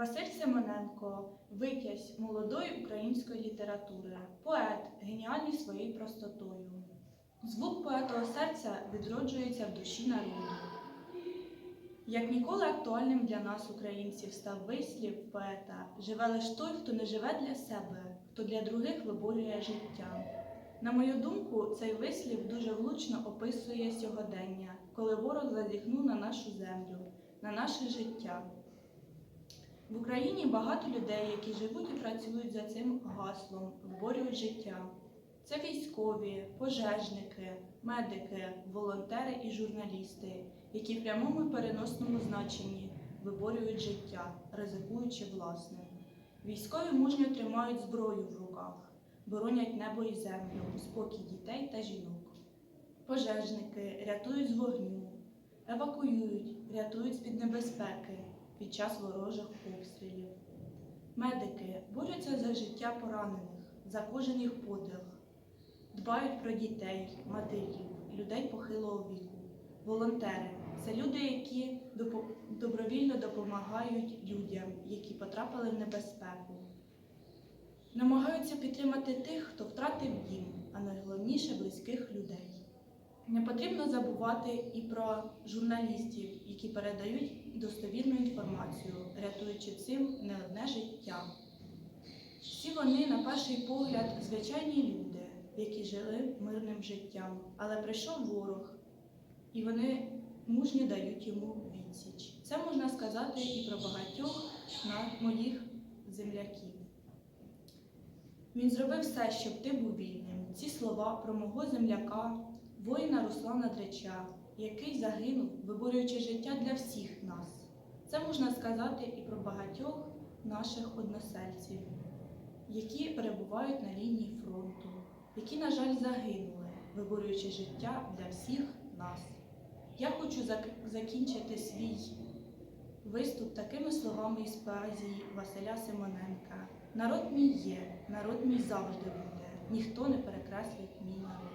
Василь Симоненко, витязь молодої української літератури, поет, геніальний своєю простотою. Звук поетого серця відроджується в душі народу. Як ніколи актуальним для нас, українців, став вислів поета живе лиш той, хто не живе для себе, хто для других виборює життя. На мою думку, цей вислів дуже влучно описує сьогодення, коли ворог зазіхнув на нашу землю, на наше життя. В Україні багато людей, які живуть і працюють за цим гаслом, виборюють життя. Це військові, пожежники, медики, волонтери і журналісти, які в прямому і переносному значенні виборюють життя, ризикуючи власним. Військові мужньо тримають зброю в руках, боронять небо і землю, спокій дітей та жінок. Пожежники рятують з вогню, евакуюють, рятують з-під небезпеки під час ворожих обстрілів. Медики борються за життя поранених, за кожен їх подих, дбають про дітей, матерів, людей похилого віку. Волонтери це люди, які добровільно допомагають людям, які потрапили в небезпеку. Намагаються підтримати тих, хто втратив дім, а найголовніше близьких людей. Не потрібно забувати і про журналістів, які передають достовірну інформацію, рятуючи цим не одне життя. Всі вони, на перший погляд, звичайні люди, які жили мирним життям, але прийшов ворог, і вони мужньо дають йому відсіч. Це можна сказати і про багатьох на моїх земляків. Він зробив все, щоб ти був вільним. Ці слова про мого земляка, воїна Руслана Дреча, який загинув, виборюючи життя для всіх нас. Це можна сказати і про багатьох наших односельців, які перебувають на лінії фронту, які, на жаль, загинули, виборюючи життя для всіх нас. Я хочу зак- закінчити свій виступ такими словами із поезії Василя Симоненка. Народ мій є, народ мій завжди буде, ніхто не перекреслить мій народ.